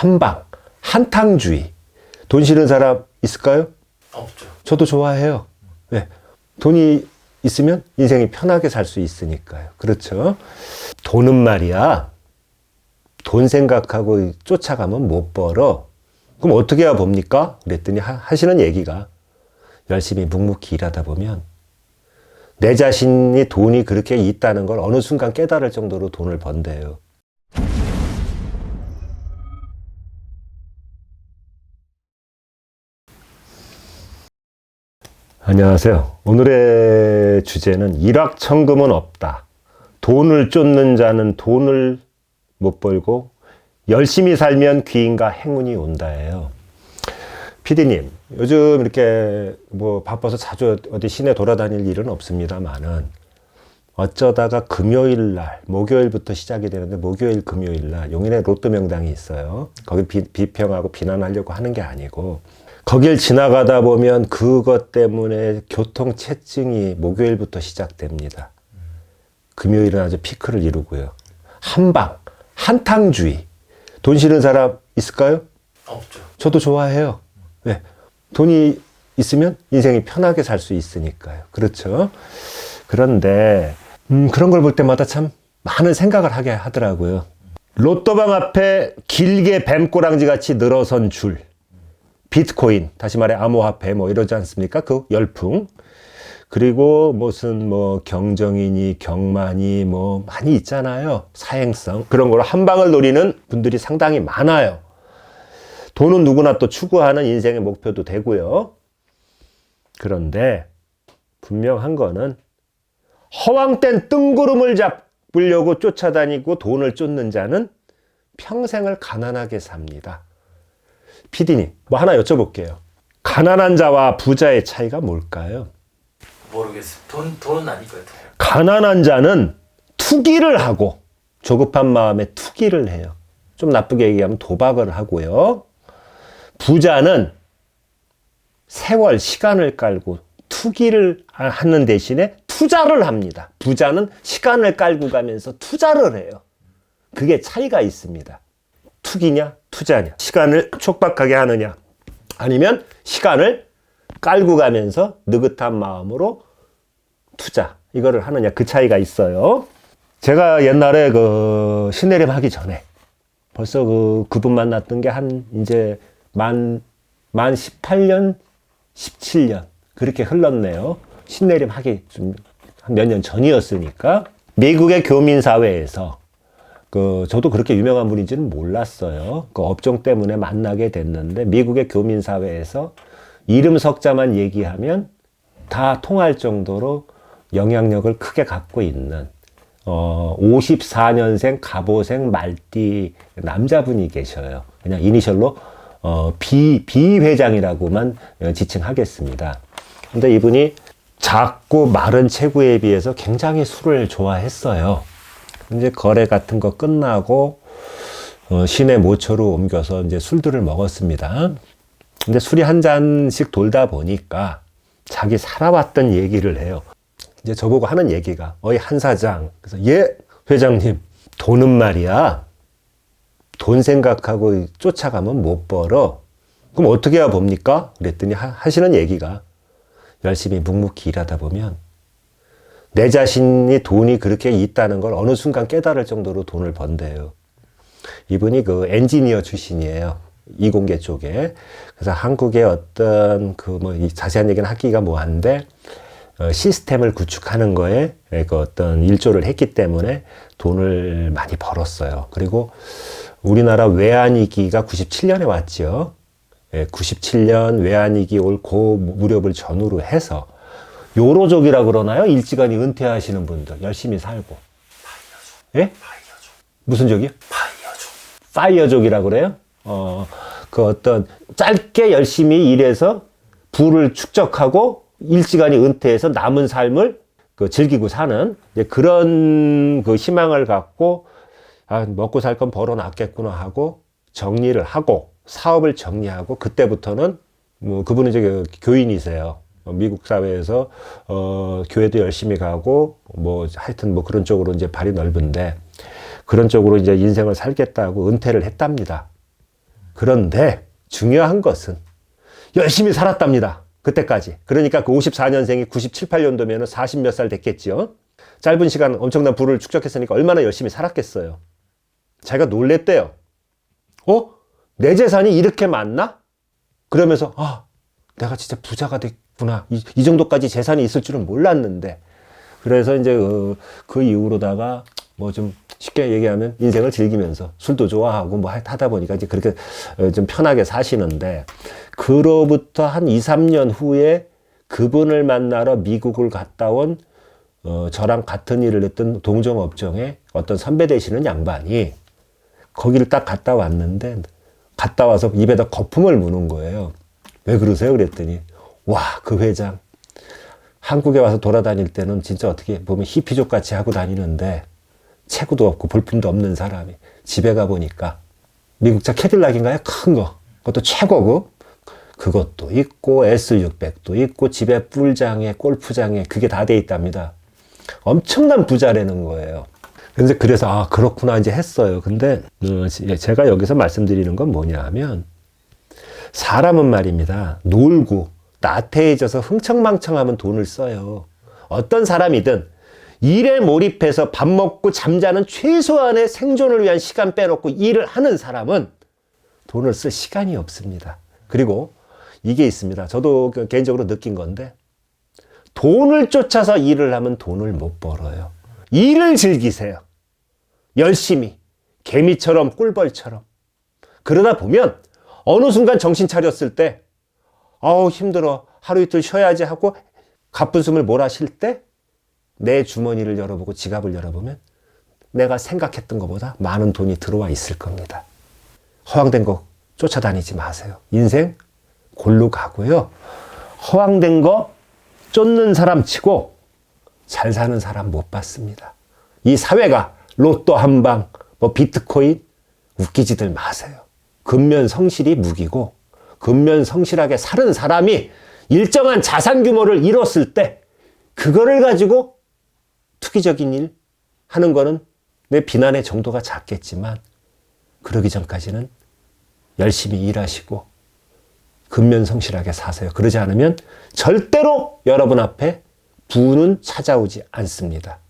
한방, 한탕주의. 돈 싫은 사람 있을까요? 없죠. 저도 좋아해요. 왜? 돈이 있으면 인생이 편하게 살 수 있으니까요. 그렇죠? 돈은 말이야. 돈 생각하고 쫓아가면 못 벌어. 그럼 어떻게 해야 봅니까? 그랬더니 하, 하시는 얘기가 열심히 묵묵히 일하다 보면 내 자신이 돈이 그렇게 있다는 걸 어느 순간 깨달을 정도로 돈을 번대요. 안녕하세요. 오늘의 주제는 일확천금은 없다. 돈을 쫓는 자는 돈을 못 벌고 열심히 살면 귀인과 행운이 온다예요. 피디님, 요즘 이렇게 뭐 바빠서 자주 어디 시내 돌아다닐 일은 없습니다만은 어쩌다가 금요일 날, 목요일부터 시작이 되는데 목요일, 금요일 날 용인에 로또 명당이 있어요. 거기 비, 비평하고 비난하려고 하는 게 아니고 거길 지나가다 보면 그것 때문에 교통체증이 목요일부터 시작됩니다. 금요일은 아주 피크를 이루고요. 한방, 한탕주의. 돈 싫은 사람 있을까요? 없죠. 저도 좋아해요. 왜? 돈이 있으면 인생이 편하게 살 수 있으니까요. 그렇죠? 그런데, 음, 그런 걸 볼 때마다 참 많은 생각을 하게 하더라고요. 로또방 앞에 길게 뱀꼬랑지 같이 늘어선 줄. 비트코인, 다시 말해 암호화폐 뭐 이러지 않습니까? 그 열풍. 그리고 무슨 뭐 경정이니 경만이 뭐 많이 있잖아요. 사행성. 그런 걸로 한 방을 노리는 분들이 상당히 많아요. 돈은 누구나 또 추구하는 인생의 목표도 되고요. 그런데 분명한 거는 허황된 뜬구름을 잡으려고 쫓아다니고 돈을 쫓는 자는 평생을 가난하게 삽니다. 피디님, 뭐 하나 여쭤볼게요. 가난한 자와 부자의 차이가 뭘까요? 모르겠어요. 돈 돈은 아닐 것 같아요. 가난한 자는 투기를 하고 조급한 마음에 투기를 해요. 좀 나쁘게 얘기하면 도박을 하고요. 부자는 세월, 시간을 깔고 투기를 하는 대신에 투자를 합니다. 부자는 시간을 깔고 가면서 투자를 해요. 그게 차이가 있습니다. 투기냐, 투자냐. 시간을 촉박하게 하느냐. 아니면 시간을 깔고 가면서 느긋한 마음으로 투자. 이거를 하느냐. 그 차이가 있어요. 제가 옛날에 그 신내림 하기 전에 벌써 그 그분 만났던 게 한 이제 만, 만 18년, 17년 그렇게 흘렀네요. 신내림 하기 좀한몇년 전이었으니까 미국의 교민 사회에서 그 저도 그렇게 유명한 분인지는 몰랐어요. 그 업종 때문에 만나게 됐는데 미국의 교민 사회에서 이름 석자만 얘기하면 다 통할 정도로 영향력을 크게 갖고 있는 어 54년생 갑오생 말띠 남자분이 계셔요. 그냥 이니셜로 어, 비, 비 회장이라고만 어, 지칭하겠습니다. 근데 이분이 작고 마른 체구에 비해서 굉장히 술을 좋아했어요. 이제 거래 같은 거 끝나고 어, 시내 모처로 옮겨서 이제 술들을 먹었습니다. 근데 술이 한 잔씩 돌다 보니까 자기 살아왔던 얘기를 해요. 이제 저보고 하는 얘기가 어이 한 사장 그래서 예 회장님 돈은 말이야 돈 생각하고 쫓아가면 못 벌어 그럼 어떻게 해야 봅니까? 그랬더니 하, 하시는 얘기가 열심히 묵묵히 일하다 보면 내 자신이 돈이 그렇게 있다는 걸 어느 순간 깨달을 정도로 돈을 번대요. 이분이 그 엔지니어 출신이에요. 이공계 쪽에. 그래서 한국의 어떤 그 뭐 자세한 얘기는 하기가 뭐한데 어, 시스템을 구축하는 거에 그 어떤 일조를 했기 때문에 돈을 많이 벌었어요. 그리고 우리나라 외환위기가 97년에 왔죠. 예, 97년 외환위기 올 고 무렵을 전후로 해서 요로족이라 그러나요? 일찌감이 은퇴하시는 분들 열심히 살고. 예? 파이어족. 무슨 적이요? 파이어족. 파이어족이라 그래요? 어, 그 어떤 짧게 열심히 일해서 부를 축적하고 일찌감이 은퇴해서 남은 삶을 그 즐기고 사는 그런 그 희망을 갖고 아, 먹고 살 건 벌어놨겠구나 하고 정리를 하고 사업을 정리하고 그때부터는 뭐 그분은 이제 교인이세요. 어, 미국 사회에서 어, 교회도 열심히 가고 뭐 하여튼 뭐 그런 쪽으로 이제 발이 넓은데 그런 쪽으로 이제 인생을 살겠다고 은퇴를 했답니다. 그런데 중요한 것은 열심히 살았답니다. 그때까지. 그러니까 그 54년생이 97, 8년도면 40몇 살 됐겠죠. 짧은 시간 엄청난 부를 축적했으니까 얼마나 열심히 살았겠어요. 자기가 놀랬대요. 어? 내 재산이 이렇게 많나? 그러면서, 아, 내가 진짜 부자가 됐 구나. 이, 이 정도까지 재산이 있을 줄은 몰랐는데. 그래서 이제 그, 그 이후로다가 뭐 좀 쉽게 얘기하면 인생을 즐기면서 술도 좋아하고 뭐 하- 하다 보니까 이제 그렇게 어, 좀 편하게 사시는데 그로부터 한 2, 3년 후에 그분을 만나러 미국을 갔다 온 어, 저랑 같은 일을 했던 동종업종의 어떤 선배 되시는 양반이 거기를 딱 갔다 왔는데 갔다 와서 입에다 거품을 무는 거예요. 왜 그러세요? 그랬더니 와 그 회장 한국에 와서 돌아다닐 때는 진짜 어떻게 보면 히피족 같이 하고 다니는데 체구도 없고 볼품도 없는 사람이 집에 가 보니까 미국차 캐딜락인가요? 큰 거. 그것도 최고급. 그것도 있고 S600도 있고 집에 뿔장에 골프장에 그게 다 돼 있답니다. 엄청난 부자라는 거예요. 근데 그래서 아 그렇구나 이제 했어요. 근데 어, 지- 제가 여기서 말씀드리는 건 뭐냐 하면 사람은 말입니다. 놀고 나태해져서 흥청망청하면 돈을 써요. 어떤 사람이든 일에 몰입해서 밥 먹고 잠자는 최소한의 생존을 위한 시간 빼놓고 일을 하는 사람은 돈을 쓸 시간이 없습니다. 그리고 이게 있습니다. 저도 그 개인적으로 느낀 건데 돈을 쫓아서 일을 하면 돈을 못 벌어요. 일을 즐기세요. 열심히 개미처럼 꿀벌처럼 그러다 보면 어느 순간 정신 차렸을 때 아우 힘들어 하루 이틀 쉬어야지 하고 가쁜 숨을 몰아쉴 때내 주머니를 열어보고 지갑을 열어보면 내가 생각했던 것보다 많은 돈이 들어와 있을 겁니다. 허황된 거 쫓아다니지 마세요. 인생 골로 가고요. 허황된 거 쫓는 사람 치고 잘 사는 사람 못 봤습니다. 이 사회가 로또 한 방, 뭐 비트코인 웃기지들 마세요. 근면 성실이 무기고 근면 성실하게 사는 사람이 일정한 자산 규모를 이뤘을 때 그거를 가지고 투기적인 일 하는 거는 내 비난의 정도가 작겠지만 그러기 전까지는 열심히 일하시고 근면 성실하게 사세요. 그러지 않으면 절대로 여러분 앞에 부는 찾아오지 않습니다.